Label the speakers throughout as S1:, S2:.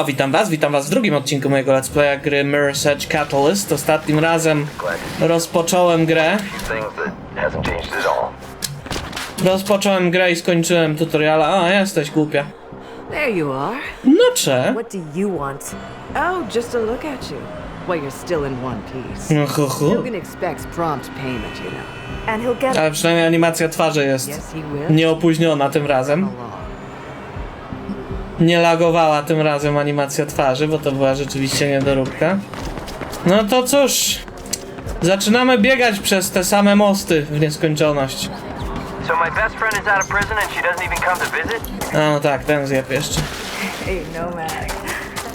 S1: Halo, witam was, witam was w drugim odcinku mojego Let's Playa gry Mirror's Edge Catalyst. Ostatnim razem rozpocząłem grę. Rozpocząłem grę i skończyłem tutoriala. A, jesteś głupia.
S2: There you are.
S1: No cze.
S2: What do you want? Oh, just to look at you. Well, you're still in one piece.
S1: No, hu, hu.
S2: Dugan expects prompt payment, you know. And he'll get
S1: Ale przynajmniej animacja twarzy jest nieopóźniona tym razem. Nie lagowała tym razem animacja twarzy, bo to była rzeczywiście niedoróbka. No to cóż. Zaczynamy biegać przez te same mosty w nieskończoność.
S3: So my best friend is out of prison and she doesn't even come to visit?
S1: A no tak, ten zjeb jeszcze.
S2: Hey, Nomad.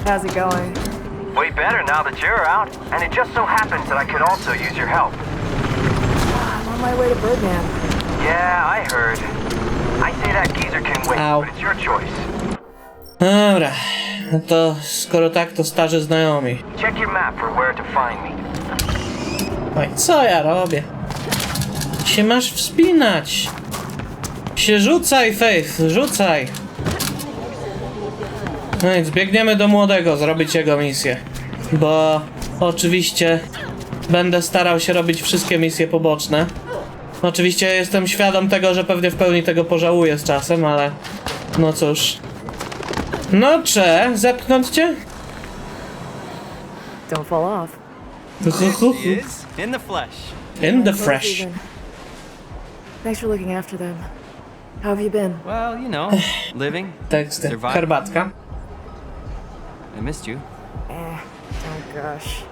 S2: How's it going?
S3: Way better now that you're out. And it just so happens that I could also use your help.
S2: I'm on my way to Birdman.
S3: Yeah, I heard. I say that geezer can wait,
S1: Ow.
S3: but it's your choice.
S1: Dobra, no to skoro tak, to starzy znajomi.
S3: Check your map for where to find me.
S1: Oj, co ja robię? Się masz wspinać. Się rzucaj, Faith, rzucaj. No więc biegniemy do młodego, zrobić jego misję. Bo oczywiście będę starał się robić wszystkie misje poboczne. Oczywiście jestem świadom tego, że pewnie w pełni tego pożałuję z czasem, ale no cóż. No cze, zepchnąć cię?
S2: Don't fall off.
S4: Is in the flesh.
S1: In the
S2: Close
S1: fresh.
S2: even. Thanks for looking after them. How have you been?
S4: Well, you know, living.
S1: Teksty.
S4: Survive.
S1: Herbatka.
S4: I missed you.
S2: Eh, oh gosh.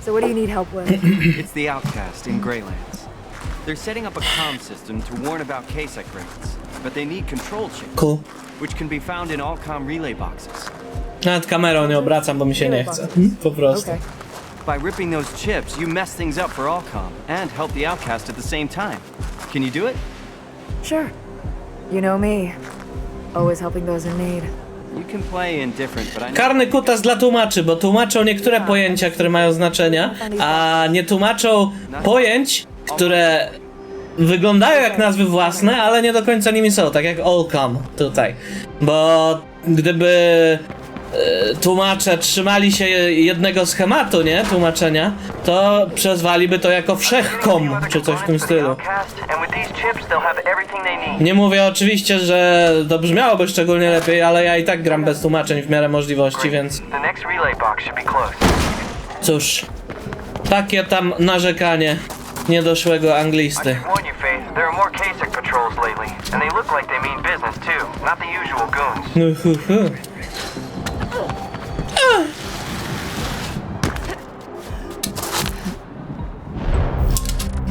S2: So what do you need help with?
S4: It's the Outcast in Greylands. They're setting up a comm system to warn about Kasek raids, but they need control chips,
S1: Cool.
S4: which can be found in all comm relay boxes.
S1: Nawet kamerą nie obracam, bo mi się nie chce. Po prostu.
S2: okay.
S4: By ripping those chips, you mess things up for Allcom and help the Outcast at the same time. Can you do it?
S2: Sure. You know me. Always helping those in need.
S4: You can play indifferent, but I know
S1: Karny kutas dla tłumaczy, bo tłumaczą niektóre pojęcia, które mają znaczenia, a nie tłumaczą pojęć, które wyglądają jak nazwy własne, ale nie do końca nimi są, tak jak Allcom tutaj. Bo gdyby e, tłumacze trzymali się jednego schematu, nie, tłumaczenia, to przezwaliby to jako wszechkom, czy coś w tym stylu. Nie mówię oczywiście, że to brzmiałoby szczególnie lepiej, ale ja i tak gram bez tłumaczeń w miarę możliwości, więc cóż. Takie tam narzekanie niedoszłego anglisty. No, hu, hu.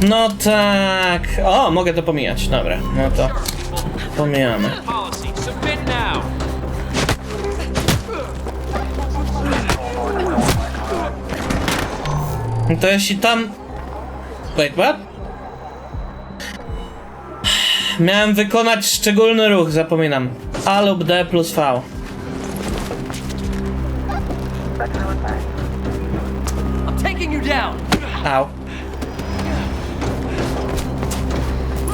S1: No tak. O, mogę to pomijać. Dobra, no to pomijamy. No To jeśli tam... Wait, what? Miałem wykonać szczególny ruch, zapominam. A lub D plus V.
S5: I'm taking you down.
S1: Au.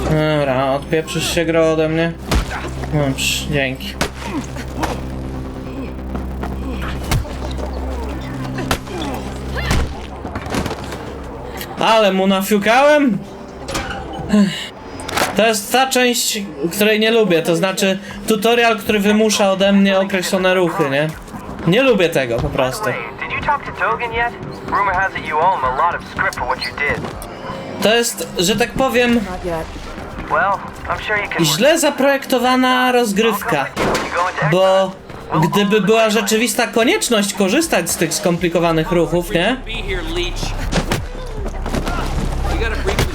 S1: Dobra, odpieprzysz się gro ode mnie? Dobrze, dzięki. Ale mu nafiukałem? To jest ta część, której nie lubię, to znaczy tutorial, który wymusza ode mnie określone ruchy, nie? Nie lubię tego po prostu.
S3: to
S1: jest, że tak powiem, źle zaprojektowana rozgrywka. Bo gdyby była rzeczywista konieczność korzystać z tych skomplikowanych ruchów, nie?
S5: Be here, Leech. You gotta briefly.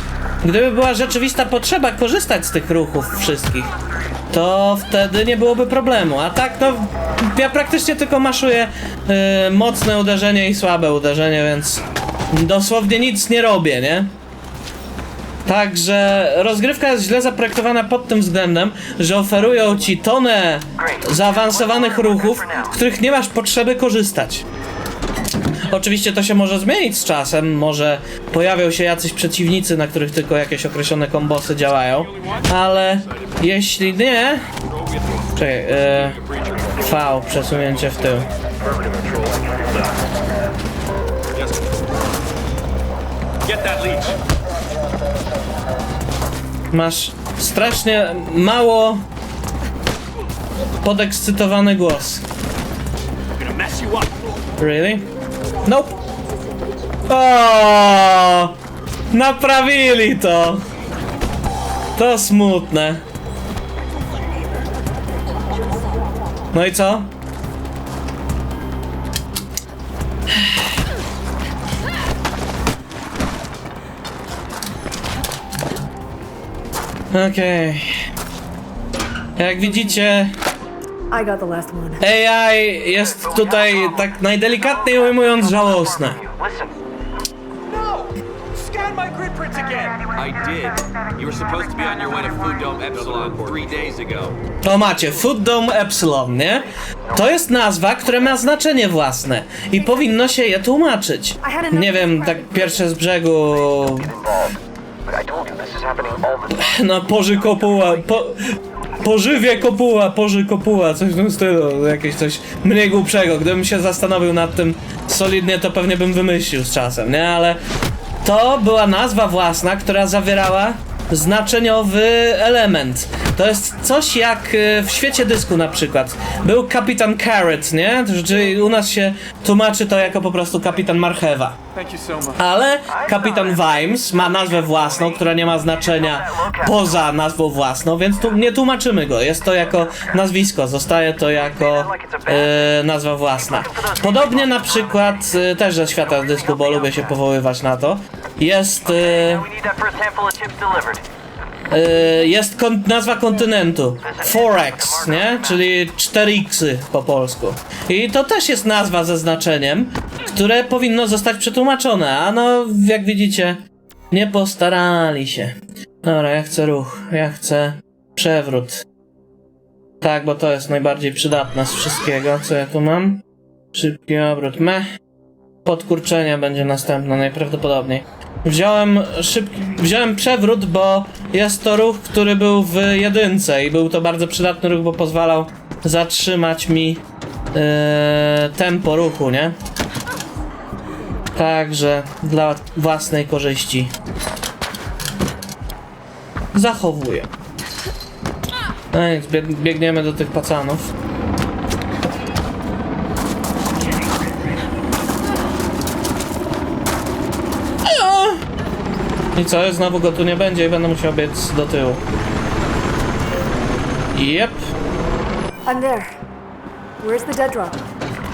S1: Gdyby była rzeczywista potrzeba korzystać z tych ruchów wszystkich, to wtedy nie byłoby problemu. A tak, no, ja praktycznie tylko maszuję y, mocne uderzenie i słabe uderzenie, więc dosłownie nic nie robię, nie? Także rozgrywka jest źle zaprojektowana pod tym względem, że oferują ci tonę zaawansowanych ruchów, których nie masz potrzeby korzystać. Oczywiście to się może zmienić z czasem, może pojawią się jacyś przeciwnicy, na których tylko jakieś określone kombosy działają, ale jeśli nie... Czekaj, e... V, przesunięcie w tył. Masz strasznie mało podekscytowany głos. Really? Nope. O, Naprawili to! To smutne. No i co? Okej. Jak widzicie,
S6: I got the last one.
S1: AI jest tutaj tak najdelikatniej ujmując żałosne.
S3: Listen,
S5: No! Scan my grid prints again.
S7: I did. You were supposed to be on your way to Food Dome Epsilon three days ago.
S1: To macie Food Dome Epsilon, nie? To jest nazwa, która ma znaczenie własne i powinno się je tłumaczyć. Nie wiem, tak pierwsze z brzegu. No, poży kopuła. Po, pożywie kopuła, poży kopuła, coś w tym stylu. Jakieś coś mniej głupszego. Gdybym się zastanowił nad tym solidnie, to pewnie bym wymyślił z czasem, nie? Ale to była nazwa własna, która zawierała znaczeniowy element. To jest coś jak e, w świecie dysku na przykład. Był kapitan Carrot, nie? Czyli u nas się tłumaczy to jako po prostu kapitan Marchewa. Ale kapitan Vimes ma nazwę własną, która nie ma znaczenia poza nazwą własną, więc tu nie tłumaczymy go. Jest to jako nazwisko, zostaje to jako e, nazwa własna. Podobnie na przykład e, też ze świata dysku, bo lubię się powoływać na to. Jest. E, E, jest kon- nazwa kontynentu. Forex, nie? Czyli 4x po polsku. I to też jest nazwa ze znaczeniem, które powinno zostać przetłumaczone, a no, jak widzicie, nie postarali się. Dobra, ja chcę ruch, ja chcę przewrót. Tak, bo to jest najbardziej przydatne z wszystkiego, co ja tu mam. Szybki obrót, meh. Podkurczenie będzie następne najprawdopodobniej. Wziąłem szybki, wziąłem przewrót, bo jest to ruch, który był w jedynce i był to bardzo przydatny ruch, bo pozwalał zatrzymać mi e, tempo ruchu, nie? Także dla własnej korzyści zachowuję. No więc bieg- biegniemy do tych pacanów. I co? Znowu go tu nie będzie i będę musiał biec do tyłu. Yep.
S6: I'm there. Where's the dead drop?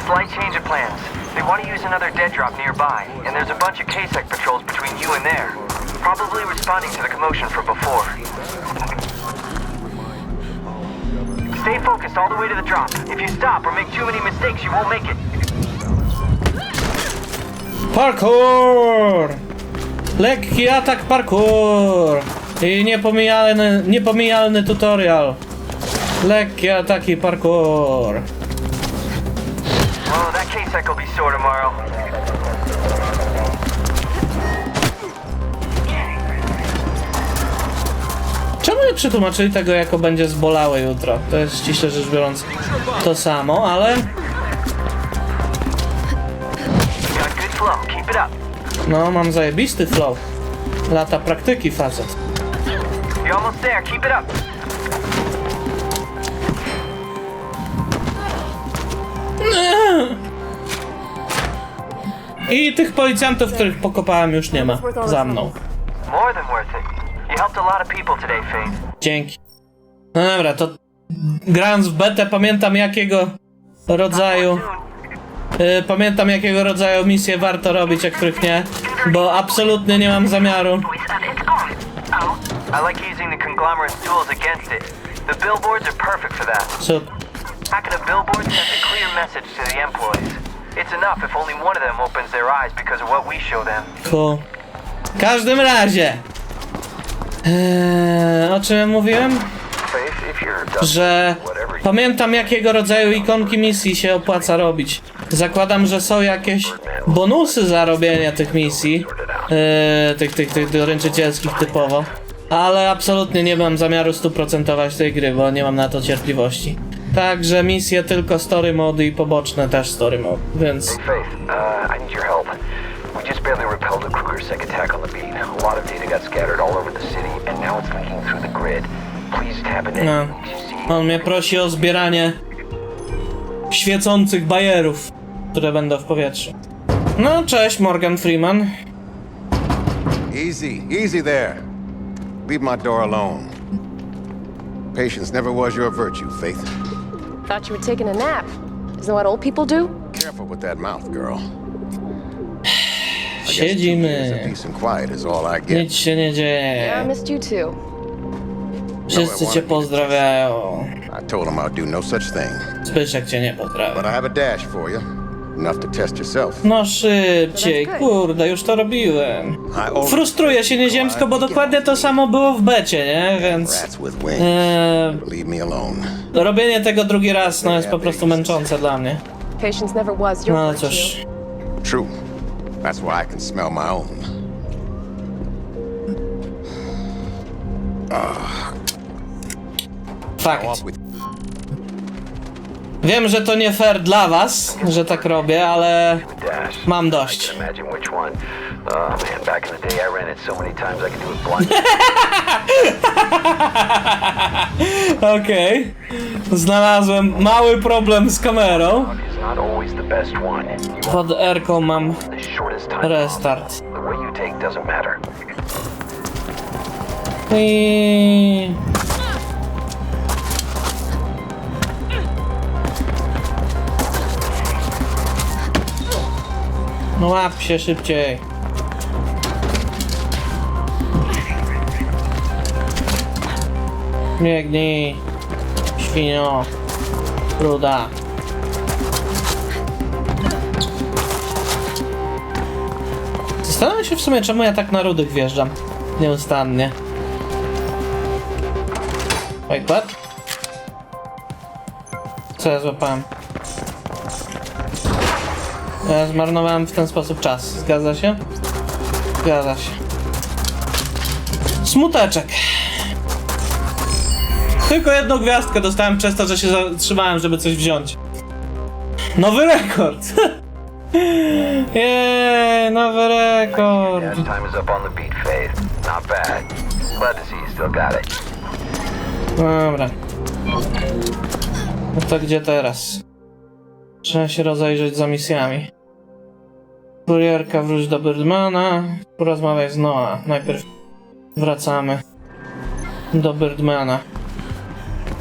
S3: Slight change of plans. They want to use another dead drop nearby, and there's a bunch of KSEC patrols between you and there. Probably responding to the commotion from before. Stay focused all the way to the drop. If you stop or make too many mistakes, you won't make it.
S1: Parkour! Lekki atak parkour! I niepomijalny, niepomijalny tutorial. Lekkie ataki parkour.
S3: Oh, that KSEC will be sore tomorrow.
S1: Czemu nie przetłumaczyli tego jako będzie zbolałe jutro? To jest ściśle rzecz biorąc to samo, ale no mam zajebisty flow. Lata praktyki facet.
S3: You're almost there. Keep it up.
S1: I tych policjantów, których pokopałem już nie ma za mną.
S3: More than worth it. You helped a lot of people today, Faith.
S1: Dzięki. No dobra, to grając w betę pamiętam jakiego rodzaju y, pamiętam jakiego rodzaju misje warto robić, a których nie, bo absolutnie nie mam zamiaru.
S3: I like using the conglomerate's tools against it. The billboards are perfect for that.
S1: So,
S3: Hacking a billboard sends a clear message to the employees. It's enough if only one of them opens their eyes because of what we show them.
S1: cool. W każdym razie, eee, o czym mówiłem? Że pamiętam jakiego rodzaju ikonki misji się opłaca robić. Zakładam, że są jakieś bonusy za robienie tych misji, yy, tych, tych, tych doręczycielskich typowo, ale absolutnie nie mam zamiaru stuprocentować tej gry, bo nie mam na to cierpliwości. Także misje tylko story mody i poboczne też story mode, więc
S3: uh.
S1: No. On mnie prosi o zbieranie świecących bajerów, które będą w powietrzu. No, cześć Morgan Freeman.
S8: Easy, easy there. Leave my door alone. Patience never was your virtue, Faith.
S9: Thought you were taking a nap. Isn't that what old people do?
S8: Careful with that mouth, girl.
S1: Siedzimy. Nic się nie
S9: Yeah, I
S1: dzieje.
S9: missed you too.
S1: Wszyscy cię pozdrawiają.
S8: I told him I'd do no such thing.
S1: Zbyszek cię nie
S8: But. I have a dash for you. Enough to test yourself.
S1: No szybciej, kurde, już to robiłem.
S8: I already
S1: Frustruję się nieziemsko, bo dokładnie to samo było w becie, nie? Więc
S8: Rats with wings.
S1: e,
S8: Leave me alone.
S1: robienie tego drugi raz no jest po prostu męczące dla mnie.
S9: Patience never was your
S1: No ale
S9: virtue.
S1: cóż.
S8: True. That's why I can smell my own.
S1: Fakt. Wiem, że to nie fair dla was, że tak robię, ale mam dość. Okej. Znalazłem mały problem z kamerą. Pod erką mam restart. I... No łap się szybciej. Biegnij. Świnio. Ruda. Zastanawiam się w sumie, czemu ja tak na rudych wjeżdżam. Nieustannie. Wait, what? Co ja złapałem? Ja zmarnowałem w ten sposób czas. Zgadza się? Zgadza się. Smuteczek. Tylko jedną gwiazdkę dostałem przez to, że się zatrzymałem, żeby coś wziąć. Nowy rekord! Jeee, nowy rekord!
S3: Dash time is up on the beat, Faith. Not bad. Glad to see you still got it.
S1: Dobra. No to gdzie teraz? Trzeba się rozejrzeć za misjami. Kurierka wróć do Birdmana. Porozmawiaj z Noah. Najpierw wracamy do Birdmana.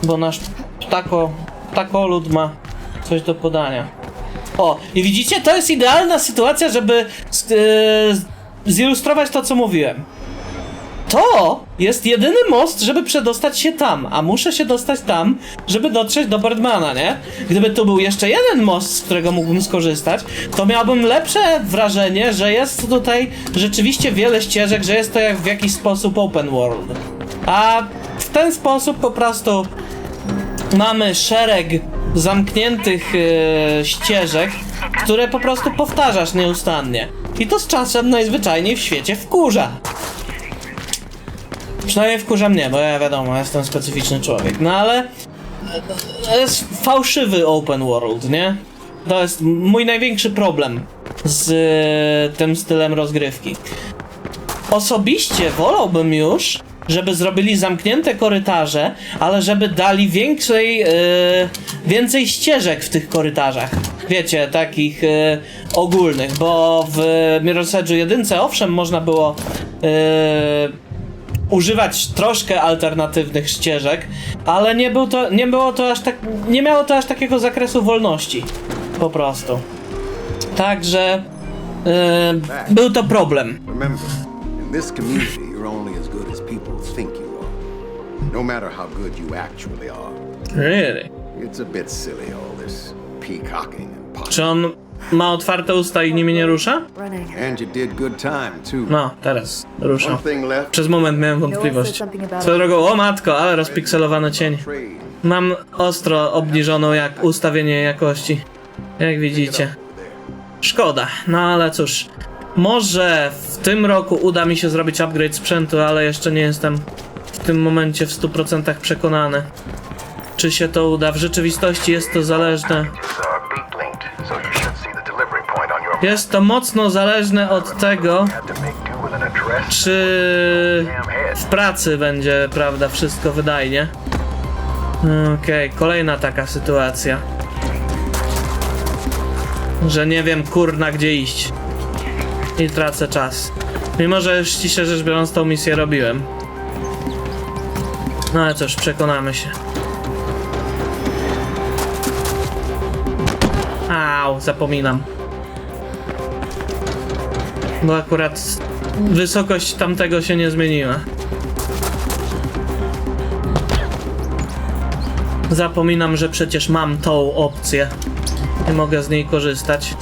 S1: Bo nasz ptako, ptakolud ma coś do podania. O, i widzicie, to jest idealna sytuacja, żeby e, zilustrować to, co mówiłem. To jest jedyny most, żeby przedostać się tam, a muszę się dostać tam, żeby dotrzeć do Birdmana, nie? Gdyby tu był jeszcze jeden most, z którego mógłbym skorzystać, to miałbym lepsze wrażenie, że jest tutaj rzeczywiście wiele ścieżek, że jest to jak w jakiś sposób open world. A w ten sposób po prostu mamy szereg zamkniętych e, ścieżek, które po prostu powtarzasz nieustannie. I to z czasem najzwyczajniej w świecie wkurza. Przynajmniej wkurza mnie, bo ja wiadomo, jestem specyficzny człowiek. No ale to jest fałszywy open world, nie? To jest mój największy problem z e, tym stylem rozgrywki. Osobiście wolałbym już, żeby zrobili zamknięte korytarze, ale żeby dali większej, e, więcej ścieżek w tych korytarzach. Wiecie, takich e, ogólnych, bo w Mirror's Edge'u 1 owszem można było e, używać troszkę alternatywnych ścieżek, ale nie, był to, nie było to aż tak, nie miało to aż takiego zakresu wolności. Po prostu. Także e, był to problem.
S8: Remember, in this community, you're only as good as people think you are. No matter how good you actually are.
S1: Really?
S8: It's a bit silly, all this peacocking and.
S1: Czy on ma otwarte usta i nimi nie rusza?
S6: Running.
S8: And you did good time, too.
S1: No, teraz rusza. Przez moment miałem wątpliwość. Swoją drogą, o matko, ale rozpikselowany cień. Mam ostro obniżoną jak ustawienie jakości. Jak widzicie. Szkoda, no ale cóż. Może w tym roku uda mi się zrobić upgrade sprzętu, ale jeszcze nie jestem w tym momencie w 100% przekonany. czy się to uda. W rzeczywistości jest to zależne. Jest to mocno zależne od tego, czy w pracy będzie, prawda, wszystko wydajnie. Okej, kolejna taka sytuacja. Że nie wiem kurna gdzie iść. I tracę czas. Mimo, że już ściśle rzecz biorąc tą misję robiłem. No ale cóż, przekonamy się. Au, zapominam. Bo akurat wysokość tamtego się nie zmieniła. Zapominam, że przecież mam tą opcję. Nie mogę z niej korzystać.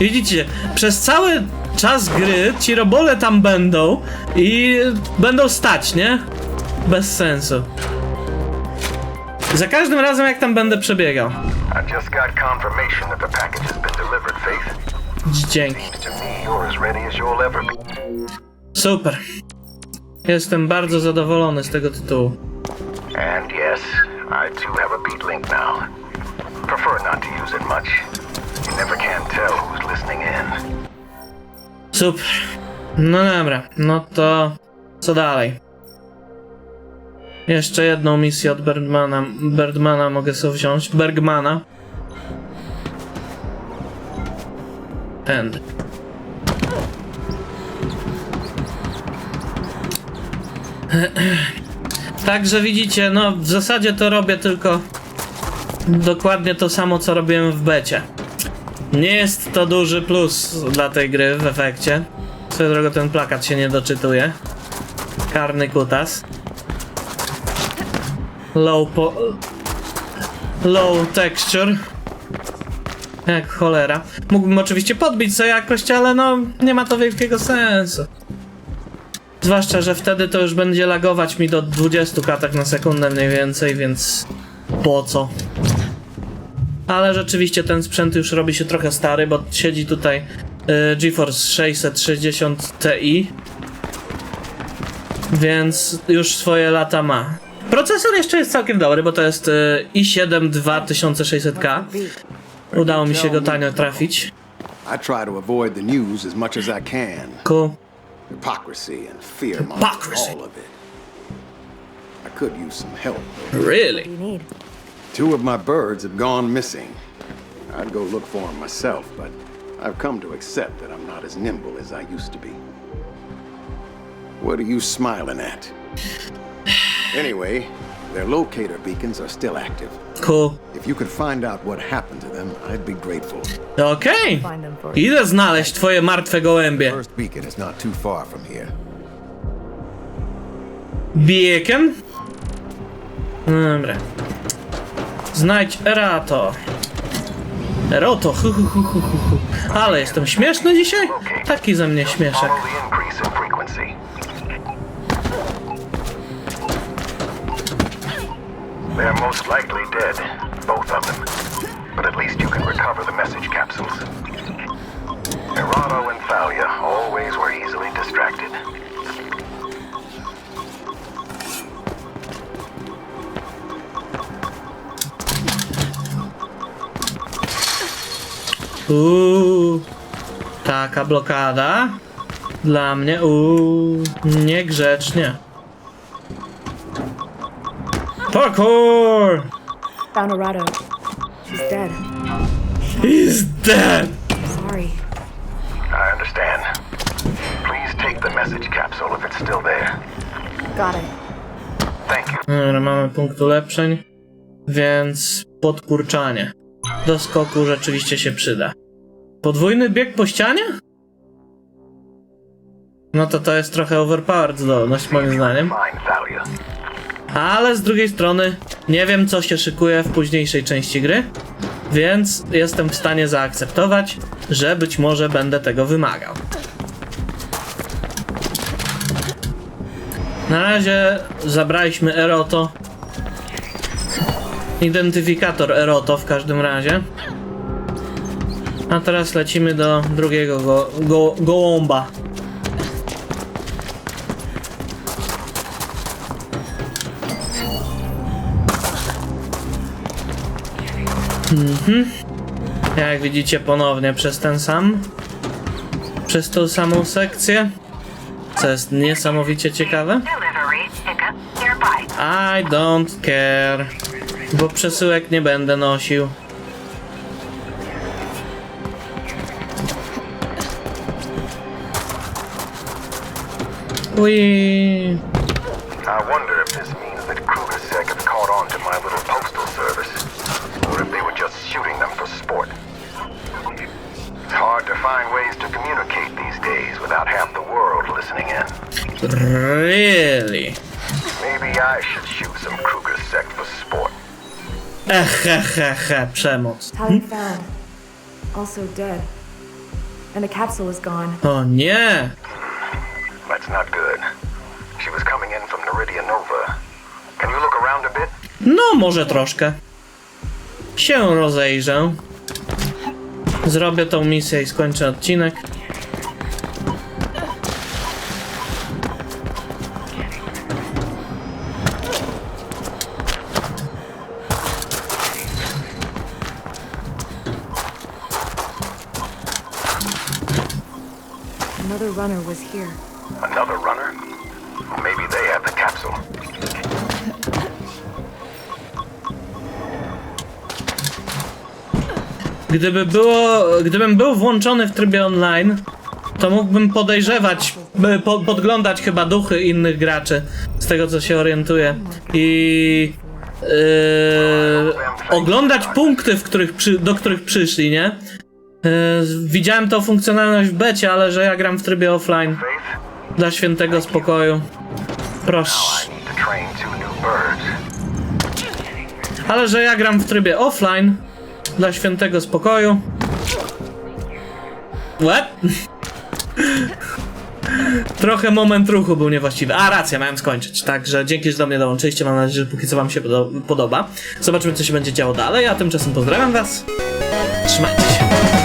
S1: Widzicie, przez cały czas gry ci robole tam będą i będą stać, nie? Bez sensu. Za każdym razem jak tam będę przebiegał.
S3: I just got confirmation that the package has been delivered, Faith.
S1: Dzięki.
S3: To me, you're as ready as you'll ever be.
S1: Super. Jestem bardzo zadowolony z tego tytułu.
S3: And yes, I too have a beat link now. Prefer not to use it much. You never can tell who's listening in.
S1: Super. No dobra, no to co dalej? Jeszcze jedną misję od Bergmana. Bergmana mogę sobie wziąć. Bergmana. End. Także widzicie, no w zasadzie to robię tylko dokładnie to samo co robiłem w becie. Nie jest to duży plus dla tej gry w efekcie. Swoją drogą ten plakat się nie doczytuje. Karny kutas. Low po... Low texture. Jak cholera. Mógłbym oczywiście podbić sobie jakość, ale no nie ma to wielkiego sensu. Zwłaszcza, że wtedy to już będzie lagować mi do 20 klatek na sekundę mniej więcej, więc po co? Ale rzeczywiście ten sprzęt już robi się trochę stary, bo siedzi tutaj y, GeForce 660 Ti. Więc już swoje lata ma. Procesor jeszcze jest całkiem dobry, bo to jest y, i7 2600K. Udało mi się go tanio trafić.
S8: I try to avoid the news as much as I can.
S1: Cool.
S8: Hypocrisy and fear
S1: Hypocrisy.
S8: all of it. I could use some help. though.
S1: Really?
S8: Two of my birds have gone missing. I'd go look for them myself, but I've come to accept that I'm not as nimble as I used to be. What are you smiling at? Anyway, their locator beacons are still active.
S1: Cool.
S8: If you could find out what happened to them, I'd be grateful.
S1: Okej.
S6: You.
S1: Idę znaleźć twoje martwe gołębie.
S8: First beacon is not too far from here.
S1: Beacon? Dobra. Znajdź Erato. Eroto, hu, hu, hu, hu, hu, hu. Ale jestem śmieszny dzisiaj? Taki ze mnie śmieszek.
S3: They're most likely dead, both of them. But at least you can recover the message capsules. Erano and Thalia always were easily distracted.
S1: Uuu, taka blokada. Dla mnie, uuu, niegrzecznie. Parkour!
S6: Found Arado. She's dead.
S1: He's dead!
S6: Sorry.
S3: I understand. Please take the message capsule if it's still there.
S6: Got it.
S3: Thank you.
S1: Dobra, mamy punkt ulepszeń, więc podkurczanie. Do skoku rzeczywiście się przyda. Podwójny bieg po ścianie? No to to jest trochę overpowered zdolność moim zdaniem. Ale z drugiej strony nie wiem co się szykuje w późniejszej części gry, więc jestem w stanie zaakceptować, że być może będę tego wymagał. Na razie zabraliśmy Eroto. Identyfikator Eroto w każdym razie. A teraz lecimy do drugiego go, go, gołąba. Jak widzicie ponownie przez ten sam. Przez tą samą sekcję. Co jest niesamowicie ciekawe. I don't care. Bo przesyłek nie będę nosił. Ui.
S8: I wonder if this means that KrugerSec have caught on to my little postal service, find ways to communicate these days without half the world listening in.
S1: Really?
S8: Maybe I should shoot some Kruger KrugerSec for sport.
S1: Ah, Ehehehe, przemoc.
S6: Tally hmm? found. Also dead. And the capsule is gone.
S1: Oh nie!
S8: That's not good. She was coming in from Neridia Nova. Can you look around a bit?
S1: No, może troszkę. Się rozejrzę. Zrobię tą misję i skończę odcinek.
S6: Another runner was here.
S8: Another runner?
S1: Gdyby było, gdybym był włączony w trybie online, to mógłbym podejrzewać, po, podglądać chyba duchy innych graczy, z tego co się orientuję. I yy, oglądać punkty, w których przy, do których przyszli, nie? Yy, widziałem tą funkcjonalność w becie, ale że ja gram w trybie offline. Dla świętego spokoju. Proszę. Ale że ja gram w trybie offline dla świętego spokoju. What? Trochę moment ruchu był niewłaściwy. A, racja, miałem skończyć. Także dzięki, że do mnie dołączyliście. Mam nadzieję, że póki co wam się podo- podoba. Zobaczymy, co się będzie działo dalej. A tymczasem pozdrawiam was. Trzymajcie się.